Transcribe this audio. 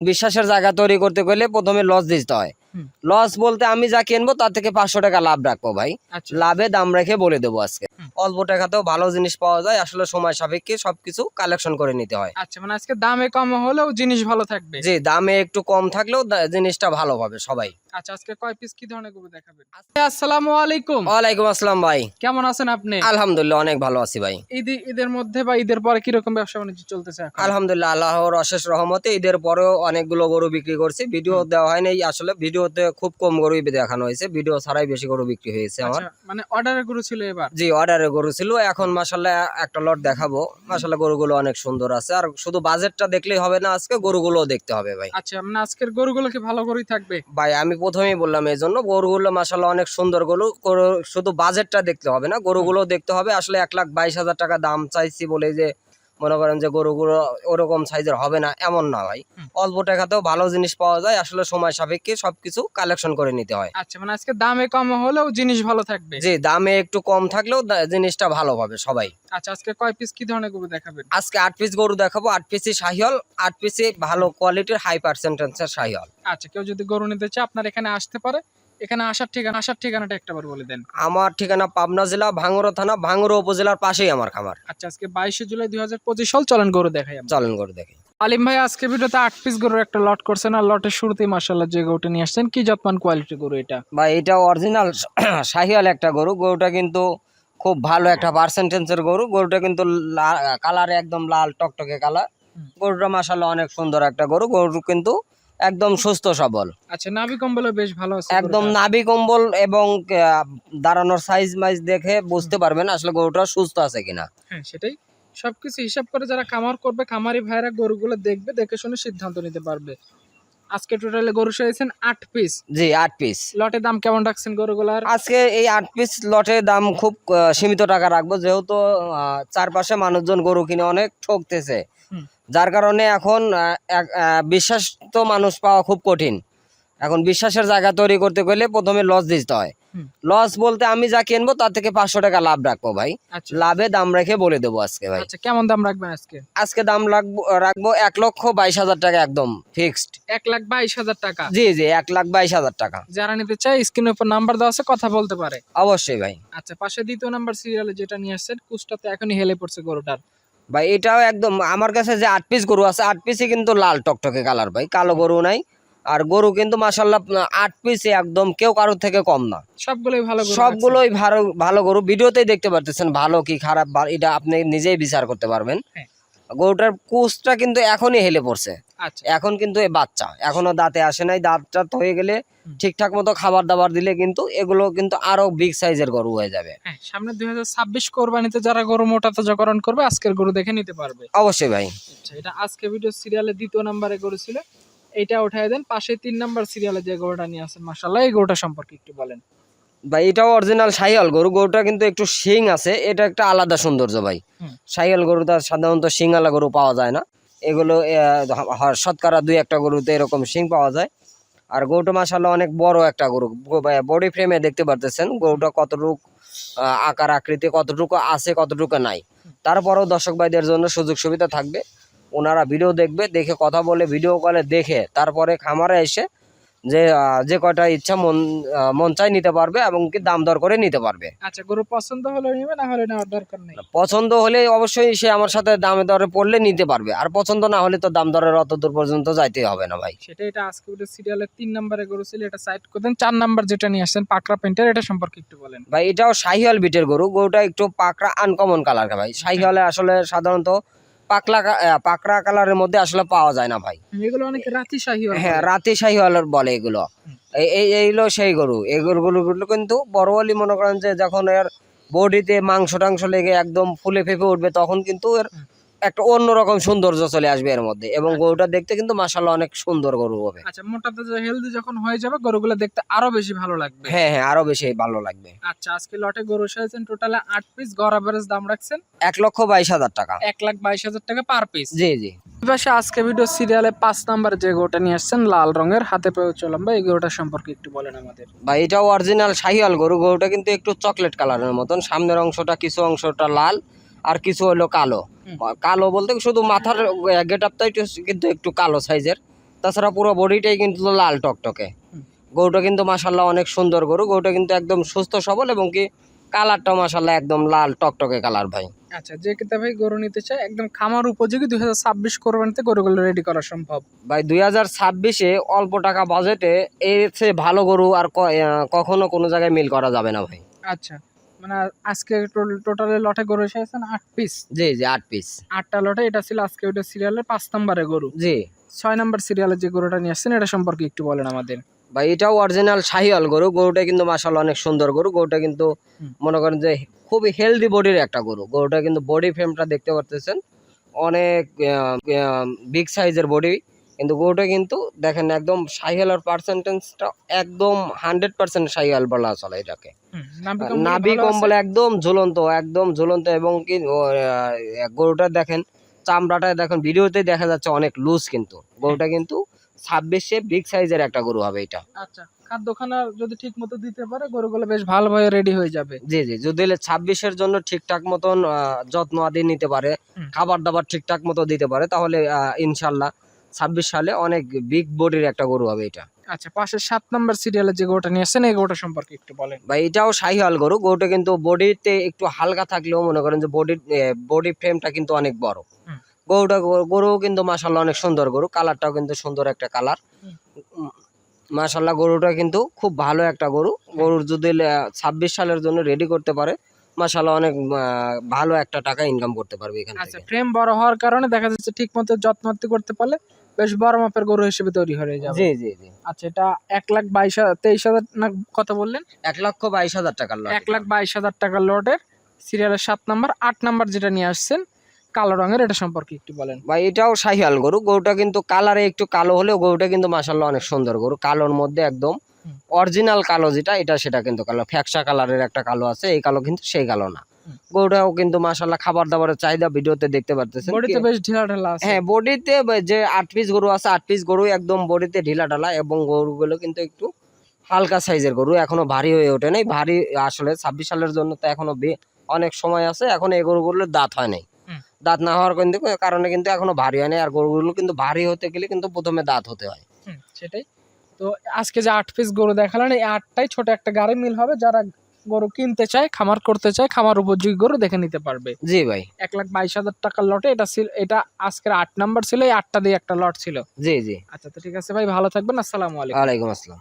বিশ্বাসের জায়গা তৈরি করতে গেলে প্রথমে লস দিতে হয়। লস বলতে আমি যা কিনবো তার থেকে পাঁচশো টাকা লাভ রাখব ভাই। আচ্ছা। লাভে দাম রেখে বলে দেবো আজকে। অল্প টাকাতেও ভালো জিনিস পাওয়া যায় আসলে সময় সাপেক্ষে সবকিছু কালেকশন করে নিতে হয়। আচ্ছা মানে আজকে দামে কম হলেও জিনিস ভালো থাকবে। জি দামে একটু কম থাকলেও জিনিসটা ভালো হবে সবাই। আচ্ছা আজকে কয় পিস কি ধরনের গরু দেখাবেন? আসসালামু আলাইকুম। ওয়ালাইকুম আসসালাম ভাই। কেমন আছেন আপনি? আলহামদুলিল্লাহ অনেক ভালো আছি ভাই। ঈদ ঈদের মধ্যে বা ঈদের পরে কীরকম ব্যবসা বাণিজ্য চলতেছে এখন? আলহামদুলিল্লাহ আল্লাহর অশেষ রহমতে ঈদের পরেও অনেকগুলো গরু বিক্রি করছি। ভিডিও দেওয়া হয়নি আসলে ভিডিওতে খুব কম গরুই দেখানো হয়েছে। ভিডিও ছাড়াই বেশি গরু বিক্রি হয়েছে আমার। আচ্ছা মানে অর্ডারের গরু ছিল এবার? জি অর্ডারের গরু ছিল। এখন মাসাল্লাহ একটা লট দেখাবো। মাসাল্লাহ গরুগুলো অনেক সুন্দর আছে। আর শুধু বাজেটটা দেখলেই হবে না আজকে গরুগুলোও দেখতে হবে ভাই। আচ্ছা মানে আজকের গরুগুলো কি ভালো গরুই থাকবে? ভাই আমি প্রথমেই বললাম এই জন্য গরুগুলো মাসাল্লাহ অনেক সুন্দর গরু। শুধু বাজেটটা দেখতে হবে না গরুগুলো দেখতে হবে। আসলে এক লাখ বাইশ হাজার টাকা দাম চাইছি বলে যে মনে করেন যে গরুগুলো ওরকম সাইজের হবে না এমন না ভাই। অল্প টাকাতেও ভালো জিনিস পাওয়া যায় আসলে সময় সাপেক্ষে সবকিছু কালেকশন করে নিতে হয়। আচ্ছা মানে আজকে দামে কম হলেও জিনিস ভালো থাকবে? যে দামে একটু কম থাকলেও জিনিসটা ভালো পাবে সবাই। আচ্ছা আজকে কয় পিস কি ধরনের গরু দেখাবেন? আজকে আট পিস গরু দেখাবো আট পিসি শাহিওল আট পিসি ভালো কোয়ালিটির হাই পার্সেন্টেন্সের শাহিওল আচ্ছা কেউ যদি গরু নিতে চায় আপনার এখানে আসতে পারে। এখানে আসার ঠিকানা আসার ঠিকানাটা একটাবার বলে দেন। আমার ঠিকানা পাবনা জেলা ভাঙ্গুরো থানা ভাঙ্গুরো উপজেলার পাশেই আমার খামার। আচ্ছা আজকে বাইশে জুলাই দুই হাজার পঁচিশ সাল চলেন গরু দেখাই আমরা। চলেন গরু দেখি আলিম ভাই আজকে ভিডিওতে আট পিস গরুর একটা লট করছেন আর লটের শুরুতেই মার্শাল্লাহ যে গরুটা নিয়ে আসছেন কি যত্মান কোয়ালিটি গরু এটা? বা এটা অরিজিনাল শাহিওয়াল একটা গরু। গরুটা কিন্তু খুব ভালো একটা পার্সেন্টেন্সের গরু। গরুটা কিন্তু কালারে একদম লাল টকটকে কালার। গরুটা মাসাল্লাহ অনেক সুন্দর একটা গরু। গরু কিন্তু একদম সুস্থ সবল। আচ্ছা নাভি কম্বলে বেশ ভালো আছে একদম। নাভি কম্বল এবং দাঁড়ানোর সাইজ মাইজ দেখে বুঝতে পারবেন আসলে গরুটা সুস্থ আছে কিনা। হ্যাঁ সেটাই। সবকিছু হিসাব করে যারা খামার করবে খামারি ভাইরা গরুগুলো দেখবে দেখে শুনে সিদ্ধান্ত নিতে পারবে। আজকে টোটালে গরু সেরেছেন আট পিস জি আট পিস লটের দাম কেমন রাখছেন গরুগুলার? আজকে এই আট পিস লটের দাম খুব সীমিত টাকা রাখব। যেহেতু চারপাশে মানুষজন গরু কিনে অনেক ঠকতেছে। যার কারণে এখন বিশ্বাস তো মানুষ পাওয়া খুব কঠিন। এখন বিশ্বাসের জায়গা তৈরি করতে গেলে প্রথমে লস দিতে হয়। লস বলতে আমি যা কিনবো তার থেকে পাঁচশো টাকা লাভ রাখব ভাই। আচ্ছা। লাভে দাম রেখে বলে দেবো আজকে ভাই। আচ্ছা কেমন দাম রাখবেন আজকে? আজকে দাম রাখব রাখব এক লক্ষ বাইশ হাজার টাকা একদম ফিক্সড এক লাখ বাইশ হাজার টাকা? জি জি এক লাখ বাইশ হাজার টাকা। যারা নিতে চায় স্ক্রিনের উপর নাম্বার দেওয়া আছে কথা বলতে পারে। অবশ্যই ভাই। আচ্ছা পাশে দ্বিতীয় নাম্বার সিরিয়ালে যেটা নিয়ে আসছেন কুচটাতে এখনই হেলে পড়ছে গরুটার। ভাই এটাও একদম আমার কাছে যে আট পিস গরু আছে আট পিসই কিন্তু লাল টকটকে কালার ভাই কালো গরু নাই। আর গরু কিন্তু মাসাল্লাহ আট পিসে একদম কেউ কারোর থেকে কম না। সবগুলোই ভালো সবগুলোই ভালো ভালো গরু। ভিডিওতেই দেখতে পারতেছেন ভালো কি খারাপ এটা আপনি নিজেই বিচার করতে পারবেন। হ্যাঁ। গরুটার কুচটা কিন্তু এখনই হেলে পড়ছে। এখন কিন্তু এ বাচ্চা এখনও দাঁতে আসে নাই দাঁতটা হয়ে গেলে ঠিকঠাক মতো খাবার দাবার দিলে কিন্তু এগুলো কিন্তু আরও বিগ সাইজের গরু হয়ে যাবে। হ্যাঁ সামনে দুই হাজার ছাব্বিশ কোরবানিতে যারা গরু মোটা তাজাকরণ করবে আজকের গরু দেখে নিতে পারবে। অবশ্যই ভাই। আচ্ছা এটা আজকে ভিডিও সিরিয়ালে দ্বিতীয় নাম্বারে গরু ছিল। এইটা উঠাই দেন পাশে তিন নাম্বার সিরিয়ালে যে গরুটা নিয়ে আসেন মাসাল্লাহ এই গরুটা সম্পর্কে একটু বলেন। ভাই এটাও অরিজিনাল শাহিয়াল গরু গরুটা কিন্তু একটু শিং আছে এটা একটা আলাদা সৌন্দর্য ভাই। শাহিয়াল গরুটা সাধারণত শিঙালা গরু পাওয়া যায় না। এগুলো শতকরা দুই একটা গরুতে এরকম শিং পাওয়া যায়। আর গরুটা মাসাল্লাহ অনেক বড় একটা গরু। বডি ফ্রেমে দেখতে পারতেছেন, গরুটা কতটুকু আকার আকৃতি, কতটুকু আছে, কতটুকু নাই। তারপরেও দর্শক ভাইদের জন্য সুযোগ সুবিধা থাকবে। ওনারা ভিডিও দেখবে, দেখে কথা বলে ভিডিও কলে দেখে, তারপরে খামারে এসে যে যে কয়টা ইচ্ছা মন মন চাই নিতে পারবে এবং কি দাম দর করে নিতে পারবে। আচ্ছা গরু পছন্দ হলে নিবে না হলে নেওয়ার দরকার নেই? পছন্দ হলে অবশ্যই সে আমার সাথে দামে দরে পড়লে নিতে পারবে। আর পছন্দ না হলে তো দাম দরের অত দূর পর্যন্ত যাইতে হবে না ভাই। সেটা এটা আজকে ভিডিও সিরিয়ালের তিন নাম্বারে গরু ছিল এটা সাইড করে দেন। চার নাম্বার যেটা নিয়ে আসছেন পাকড়া পেন্টার এটা সম্পর্কে একটু বলেন। ভাই এটাও শাহিওয়াল বিটের গরু। গরুটা একটু পাকড়া আনকমন কালার ভাই। শাহিওয়ালে আসলে সাধারণত পাকলা পাকড়া কালারের মধ্যে আসলে পাওয়া যায় না ভাই। এগুলো অনেক রাতি শাহি হ্যাঁ রাতে হলার বলে এগুলো। এই এই এইগুলো সেই গরু। এই গরুগুলো গুলো কিন্তু বড় মনে করেন যে যখন এর বডিতে মাংস টাংস লেগে একদম ফুলে ফেঁপে উঠবে তখন কিন্তু এর। একটা অন্যরকম সৌন্দর্য চলে আসবে এর মধ্যে এবং গরুটা দেখতে কিন্তু মাসাল্লাহ অনেক সুন্দর গরু হবে। আচ্ছা মোটা তাজা হেলদি যখন হয়ে যাবে গরুগুলো দেখতে আরও বেশি ভালো লাগবে। হ্যাঁ হ্যাঁ আরও বেশি ভালো লাগবে। আচ্ছা আজকে লটে গরু সাজাচ্ছেন টোটালে আট পিস গড় অ্যাভারেজ দাম রাখছেন? এক লক্ষ বাইশ হাজার টাকা। এক লাখ বাইশ হাজার টাকা পার পিস জি জি। পাশে আজকে ভিডিও সিরিয়ালে পাঁচ নাম্বার যে গরুটা নিয়ে আসছেন লাল রঙের হাতে পেয়ে চলাম বা এই গরুটা সম্পর্কে একটু বলেন আমাদের। বা এটাও অরিজিনাল শাহিওয়াল গরু। গরুটা কিন্তু একটু চকলেট কালারের মতন। সামনের অংশটা কিছু অংশটা লাল আর কিছু হলো কালো। কালো বলতে শুধু মাথার গেট আপটা একটু কিন্তু একটু কালো সাইজের তাছাড়া পুরো বডিটাই কিন্তু লাল টকটকে। গরুটা কিন্তু মাসাল্লাহ অনেক সুন্দর গরু। গরুটা কিন্তু একদম সুস্থ সবল এবং কি কালারটা মাসাল্লাহ একদম লাল টকটকে কালার ভাই। আচ্ছা যে কিতা ভাই গরু নিতে চায় একদম খামার উপযোগী দুই হাজার ছাব্বিশ কোরবানিতে গরুগুলো রেডি করা সম্ভব। ভাই দুই হাজার ছাব্বিশে অল্প টাকা বাজেটে এর চেয়ে ভালো গরু আর কখনো কোনো জায়গায় মিল করা যাবে না ভাই। আচ্ছা। মানে আজকে টোটালে লটে গরু এসেছেন আট পিস জি জি আট পিস আটটা লটে এটা ছিল আজকে ওইটা সিরিয়ালের পাঁচ নম্বরে গরু। জি। ছয় নম্বর সিরিয়ালের যে গরুটা নিয়ে আসছেন এটা সম্পর্কে একটু বলেন আমাদের। ভাই এটাও অরিজিনাল শাহিয়াল গরু। গরুটা কিন্তু মাসাল্লাহ অনেক সুন্দর গরু। গরুটা কিন্তু মনে করেন যে খুবই হেলদি বডির একটা গরু। গরুটা কিন্তু বডি ফ্রেমটা দেখতে পারতেছেন। অনেক বিগ সাইজের বডি কিন্তু গরুটা কিন্তু দেখেন একদম শাহিয়ালের পার্সেন্টেজটা একদম হান্ড্রেড পার্সেন্ট শাহিয়াল বলা চলে এটাকে। নাভি কম্বল একদম ঝুলন্ত একদম ঝুলন্ত এবং কি গরুটা দেখেন চামড়াটা দেখেন ভিডিওতে দেখা যাচ্ছে অনেক লুজ কিন্তু। গরুটা কিন্তু ছাব্বিশে বিগ সাইজের একটা গরু হবে এটা। আচ্ছা খাদ্যখানা যদি ঠিক মতো দিতে পারে গরুগুলো বেশ ভালোভাবে রেডি হয়ে যাবে। জি জি যদি ছাব্বিশের জন্য ঠিকঠাক মতন যত্ন আদি নিতে পারে খাবার দাবার ঠিকঠাক মতো দিতে পারে তাহলে ইনশাল্লাহ ছাব্বিশ সালে অনেক বিগ বডির একটা গরু হবে এটা। আচ্ছা পাশের সাত নম্বর সিরিয়ালের যে গরুটা নিয়ে আসছেন এই গরুটা সম্পর্কে একটু বলেন। বা এটাও শাহিওয়াল গরু। গরুটা কিন্তু বডিতে একটু হালকা থাকলেও মনে করেন যে বডির বডি ফ্রেমটা কিন্তু অনেক বড়। গরুটা গরু কিন্তু মাসাল্লাহ অনেক সুন্দর গরু। কালারটাও কিন্তু সুন্দর একটা কালার মাসাল্লাহ গরুটা কিন্তু খুব ভালো একটা গরু। গরুর যদি ছাব্বিশ সালের জন্য রেডি করতে পারে মাসাল্লাহ অনেক ভালো একটা টাকা ইনকাম করতে পারবে এখানে আচ্ছা ফ্রেম বড় হওয়ার কারণে দেখা যাচ্ছে ঠিক মতো যত্ন করতে পারলে বেশ বড় মাপের গরু হিসেবে তৈরি হয়ে যাবে। জি জি জি। আচ্ছা এটা এক লাখ বাইশ হাজার তেইশ হাজার না কত বললেন? এক লক্ষ বাইশ হাজার টাকার লট এক লাখ বাইশ হাজার টাকার লটের সিরিয়ালের সাত নাম্বার আট নাম্বার যেটা নিয়ে আসছেন কালো রঙের এটা সম্পর্কে একটু বলেন। ভাই এটাও শাহিয়াল গরু। গরুটা কিন্তু কালারে একটু কালো হলেও গরুটা কিন্তু মাসাল্লাহ অনেক সুন্দর গরু। কালোর মধ্যে একদম অরিজিনাল কালো যেটা এটা সেটা কিন্তু কালো। ফ্যাকসা কালারের একটা কালো আছে এই কালো কিন্তু সেই কালো না। গরুটাও কিন্তু মাসাল্লাহ খাবার দাবারের চাহিদা ভিডিওতে দেখতে পারতেছেন। বডিতে বেশ ঢিলা ঢালা আছে। হ্যাঁ বডিতে যে আট পিস গরু আছে আট পিস গরু একদম বডিতে ঢিলা ঢালা এবং গরুগুলো কিন্তু একটু হালকা সাইজের গরু এখনও ভারী হয়ে ওঠে নাই। ভারী আসলে ছাব্বিশ সালের জন্য তো এখনও অনেক সময় আছে এখন এই গরুগুলোর দাঁত হয় নাই। দাঁত না হওয়ার কিন্তু কারণে কিন্তু এখনও ভারী হয় নাই আর গরুগুলো কিন্তু ভারী হতে গেলে কিন্তু প্রথমে দাঁত হতে হয়। সেটাই। তো আজকে যে আট পিস গরু দেখালেন এই আটটাই ছোট একটা গাড়ি মিল হবে যারা গরু কিনতে চায় খামার করতে চায় খামার উপযোগী গরু দেখে নিতে পারবে। জি ভাই। এক লাখ বাইশ হাজার টাকার লটে এটা ছিল এটা আজকের আট নাম্বার ছিল এই আটটা দিয়ে একটা লট ছিল। জি জি। আচ্ছা তো ঠিক আছে ভাই ভালো থাকবেন আসসালামু আলাইকুম। ওয়ালাইকুম আসসালাম।